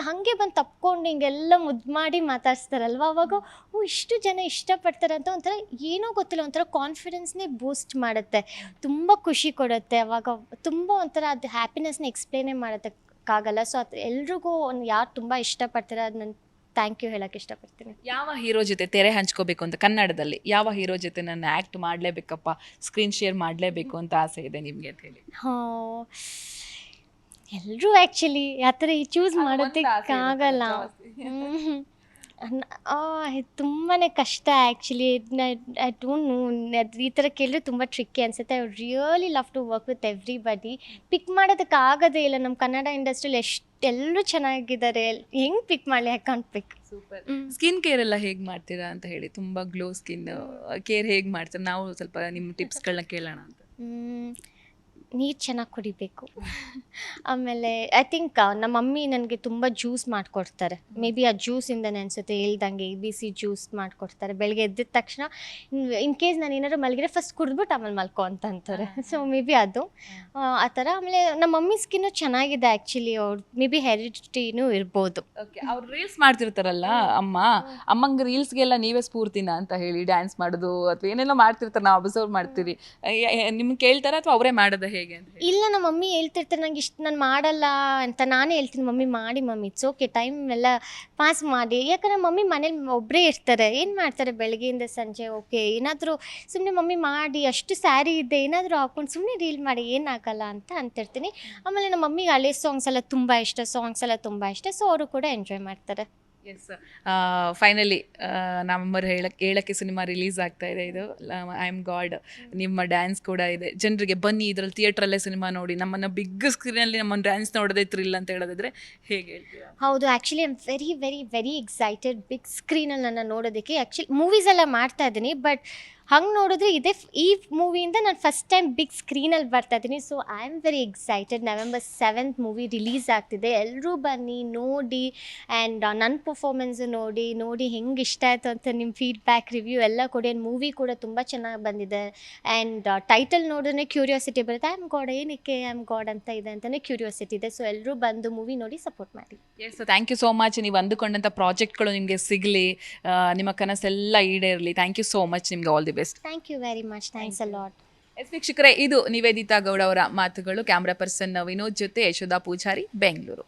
ಹಾಗೆ ಬಂದು ತಪ್ಕೊಂಡು ಹಿಂಗೆಲ್ಲ ಮುದ್ದು ಮಾಡಿ ಮಾತಾಡ್ಸ್ತಾರಲ್ವ? ಅವಾಗ, ಓ, ಇಷ್ಟು ಜನ ಇಷ್ಟಪಡ್ತಾರೆ ಅಂತ ಒಂಥರ ಏನೋ ಗೊತ್ತಿಲ್ಲ. ಒಂಥರ ಕಾನ್ಫಿಡೆನ್ಸ್ನೇ ಬೂಸ್ಟ್ ಮಾಡುತ್ತೆ. ತುಂಬ ಖುಷಿ ಕೊಡುತ್ತೆ. ಅವಾಗ ತುಂಬ ಒಂಥರ ಅದು ಹ್ಯಾಪಿನೆಸ್ನ ಎಕ್ಸ್ಪ್ಲೇನೇ ಮಾಡೋದಕ್ಕಾಗಲ್ಲ. ಸೊ ಅದು ಎಲ್ರಿಗೂ ಒಂದು ಯಾರು ತುಂಬ ಇಷ್ಟಪಡ್ತಾರೆ ಅದು ನಾನು ಥ್ಯಾಂಕ್ ಯು ಹೇಳಕ್ಕೆ ಇಷ್ಟಪಡ್ತೀನಿ. ಯಾವ ಹೀರೋ ಜೊತೆ ತೆರೆ ಹಂಚ್ಕೋಬೇಕು ಅಂತ ಕನ್ನಡದಲ್ಲಿ? ಯಾವ ಹೀರೋ ಜೊತೆ ನಾನು ಆ್ಯಕ್ಟ್ ಮಾಡಲೇಬೇಕಪ್ಪ? ಸ್ಕ್ರೀನ್ ಶೇರ್ ಮಾಡಲೇಬೇಕು ಅಂತ ಆಸೆ ಇದೆ ನಿಮಗೆ ಅಂತ ಹೇಳಿ. ಹಾಂ ಎಲ್ಲರೂ ಆ್ಯಕ್ಚುಲಿ ಆ ಥರ ಚೂಸ್ ಮಾಡೋದಕ್ಕಾಗಲ್ಲ. ತುಂಬಾ ಕಷ್ಟ ಆ್ಯಕ್ಚುಲಿ ಐ ಡೋಂಟ್ ನೋ ಈ ಥರ ಕೇಳಿದ್ರೆ ತುಂಬ ಟ್ರಿಕ್ಕಿ ಅನಿಸುತ್ತೆ. I really love to work with everybody pick ಮಾಡೋದಕ್ಕಾಗೋದೇ ಇಲ್ಲ. ನಮ್ಮ ಕನ್ನಡ ಇಂಡಸ್ಟ್ರಿಲಿ ಎಷ್ಟೆಲ್ಲರೂ ಚೆನ್ನಾಗಿದ್ದಾರೆ. ಹೆಂಗೆ ಪಿಕ್ ಮಾಡಲಿ? I can't pick super skin care ಎಲ್ಲ ಹೇಗೆ ಮಾಡ್ತೀರಾ ಅಂತ ಹೇಳಿ. ತುಂಬ ಗ್ಲೋ ಸ್ಕಿನ್ ಕೇರ್ ಹೇಗೆ ಮಾಡ್ತೀರಾ? ನಾವು ಸ್ವಲ್ಪ ನಿಮ್ಮ ಟಿಪ್ಸ್ಗಳನ್ನ ಕೇಳೋಣ ಅಂತ. ನೀರು ಚೆನ್ನಾಗಿ ಕುಡಿಬೇಕು. ಆಮೇಲೆ ಐ ಥಿಂಕ್ ನಮ್ಮ ಮಮ್ಮಿ ನನಗೆ ತುಂಬ ಜ್ಯೂಸ್ ಮಾಡಿಕೊಡ್ತಾರೆ. ಮೇ ಬಿ ಆ ಜ್ಯೂಸಿಂದ ನೆನ್ಸುತ್ತೆ ಇಲ್ದಂಗೆ ಎ ಬಿ ಸಿ ಜ್ಯೂಸ್ ಮಾಡಿಕೊಡ್ತಾರೆ. ಬೆಳಗ್ಗೆ ಎದ್ದಿದ ತಕ್ಷಣ ಇನ್ ಕೇಸ್ ನಾನು ಏನಾದ್ರು ಮಲಗಿದ್ರೆ ಫಸ್ಟ್ ಕುಡಿದ್ಬಿಟ್ಟು ಆಮೇಲೆ ಮಲ್ಕೊ ಅಂತ ಅಂತಾರೆ. ಸೊ ಮೇ ಬಿ ಅದು. ಆ, ಥರ. ಆಮೇಲೆ ನಮ್ಮ ಮಮ್ಮಿ ಸ್ಕಿನ್ನು ಚೆನ್ನಾಗಿದೆ ಆ್ಯಕ್ಚುಲಿ ಅವ್ರು ಮೇ ಬಿ ಹೆರಿಡಿಟಿನೂ ಇರ್ಬೋದು. ಓಕೆ ಅವ್ರು ರೀಲ್ಸ್ ಮಾಡ್ತಿರ್ತಾರಲ್ಲ ಅಮ್ಮ? ಅಮ್ಮಂಗೆ ರೀಲ್ಸ್ಗೆಲ್ಲ ನೀವೇ ಸ್ಫೂರ್ತಿನ ಅಂತ ಹೇಳಿ ಡ್ಯಾನ್ಸ್ ಮಾಡೋದು ಅಥವಾ ಏನೇನೋ ಮಾಡ್ತಿರ್ತಾರೆ ನಾವು ಅಬ್ಸರ್ವ್ ಮಾಡ್ತೀರಿ ನಿಮ್ಗೆ ಕೇಳ್ತಾರೆ ಅಥವಾ ಅವರೇ ಮಾಡೋದ ಹೇಗೆ ಇಲ್ಲ, ನಮ್ಮ ಮಮ್ಮಿ ಹೇಳ್ತಿರ್ತಾರೆ, ನಂಗೆ ಇಷ್ಟು, ನಾನು ಮಾಡಲ್ಲ ಅಂತ ನಾನೇ ಹೇಳ್ತೀನಿ, ಮಮ್ಮಿ ಮಾಡಿ, ಮಮ್ಮಿ ಇಟ್ಸ್ ಓಕೆ ಟೈಮ್ ಎಲ್ಲ ಪಾಸ್ ಮಾಡಿ. ಯಾಕಂದ್ರೆ ಮಮ್ಮಿ ಮನೇಲಿ ಒಬ್ಬರೇ ಇರ್ತಾರೆ, ಏನು ಮಾಡ್ತಾರೆ ಬೆಳಗ್ಗೆಯಿಂದ ಸಂಜೆ ಓಕೆ ಏನಾದರೂ ಸುಮ್ಮನೆ ಮಮ್ಮಿ ಮಾಡಿ, ಅಷ್ಟು ಸ್ಯಾರಿ ಇದೆ ಏನಾದರೂ ಹಾಕೊಂಡು ಸುಮ್ಮನೆ ರೀಲ್ ಮಾಡಿ ಏನಾಗಲ್ಲ ಅಂತ ಅಂತಿರ್ತೀನಿ. ಆಮೇಲೆ ನಮ್ಮ ಮಮ್ಮಿಗೆ ಹಳೆ ಸಾಂಗ್ಸ್ ಎಲ್ಲ ತುಂಬ ಇಷ್ಟ ಸಾಂಗ್ಸ್ ಎಲ್ಲ ತುಂಬ ಇಷ್ಟ ಸೊ ಅವರು ಕೂಡ ಎಂಜಾಯ್ ಮಾಡ್ತಾರೆ. ಎಸ್ ಫೈನಲಿ ನವೆಂಬರ್ ಹೇಳಕ್ಕೆ ಏಳಕ್ಕೆ ಸಿನಿಮಾ ರಿಲೀಸ್ ಆಗ್ತಾ ಇದೆ ಇದು. ಐ ಆಮ್ ಗಾಡ್ ನಿಮ್ಮ ಡ್ಯಾನ್ಸ್ ಕೂಡ ಇದೆ. ಜನರಿಗೆ ಬನ್ನಿ, ಇದರಲ್ಲಿ ಥಿಯೇಟ್ರಲ್ಲೇ ಸಿನಿಮಾ ನೋಡಿ. ನಮ್ಮನ್ನು ಬಿಗ್ ಸ್ಕ್ರೀನಲ್ಲಿ ನಮ್ಮನ್ನು ಡ್ಯಾನ್ಸ್ ನೋಡೋದೇ ಥ್ರಿಲ್ ಅಂತ ಹೇಳೋದಿದ್ರೆ ಹೇಗೆ ಹೌದು actually I'm very very very excited big ಸ್ಕ್ರೀನಲ್ಲಿ ನನ್ನ ನೋಡೋದಕ್ಕೆ ಆ್ಯಕ್ಚುಲಿ ಮೂವೀಸ್ ಎಲ್ಲ ಮಾಡ್ತಾ ಇದ್ದೀನಿ ಬಟ್ ಹಂಗೆ ನೋಡಿದ್ರೆ ಇದೇ ಈ ಮೂವಿಯಿಂದ ನಾನು ಫಸ್ಟ್ ಟೈಮ್ ಬಿಗ್ ಸ್ಕ್ರೀನಲ್ಲಿ ಬರ್ತಾ ಇದ್ದೀನಿ. So I am very excited November seventh movie release ಆಗ್ತಿದೆ. ಎಲ್ಲರೂ ಬನ್ನಿ, ನೋಡಿ ಆ್ಯಂಡ್ ನನ್ನ ಪರ್ಫಾರ್ಮೆನ್ಸು ನೋಡಿ ನೋಡಿ ಹೆಂಗೆ ಇಷ್ಟ ಆಯಿತು ಅಂತ ನಿಮ್ಮ ಫೀಡ್ಬ್ಯಾಕ್ ರಿವ್ಯೂ ಎಲ್ಲ ಕೊಡಿ. ಆ್ಯಂಡ್ ಮೂವಿ ಕೂಡ ತುಂಬ ಚೆನ್ನಾಗಿ ಬಂದಿದೆ. ಆ್ಯಂಡ್ ಟೈಟಲ್ ನೋಡಿದ್ರೆ ಕ್ಯೂರಿಯಾಸಿಟಿ ಬರುತ್ತೆ. ಐ ಆಮ್ ಗಾಡ್ ಏನಕ್ಕೆ ಐ ಆಮ್ ಗಾಡ್ ಅಂತ ಇದೆ ಅಂತಲೇ ಕ್ಯೂರಿಯಾಸಿಟಿ ಇದೆ. ಸೊ ಎಲ್ಲರೂ ಬಂದು ಮೂವಿ ನೋಡಿ ಸಪೋರ್ಟ್ ಮಾಡಿ. Yes thank you so much ನೀವು ಅಂದುಕೊಂಡಂಥ ಪ್ರಾಜೆಕ್ಟ್ಗಳು ನಿಮಗೆ ಸಿಗಲಿ. ನಿಮ್ಮ ಕನಸೆಲ್ಲ ಈಡೇರಲಿ. ಥ್ಯಾಂಕ್ ಯು ಸೋ ಮಚ್ ನಿಮ್ಗೆ all the best. Thank you very much thanks a lot yes ವೀಕ್ಷಕರೇ ಇದು ನಿವೇದಿತಾ ಗೌಡ ಅವರ ಮಾತುಗಳು. ಕ್ಯಾಮ್ರಾ ಪರ್ಸನ್ ವಿನೋದ್ ಜೊತೆ ಯಶೋಧಾ ಪೂಜಾರಿ ಬೆಂಗಳೂರು.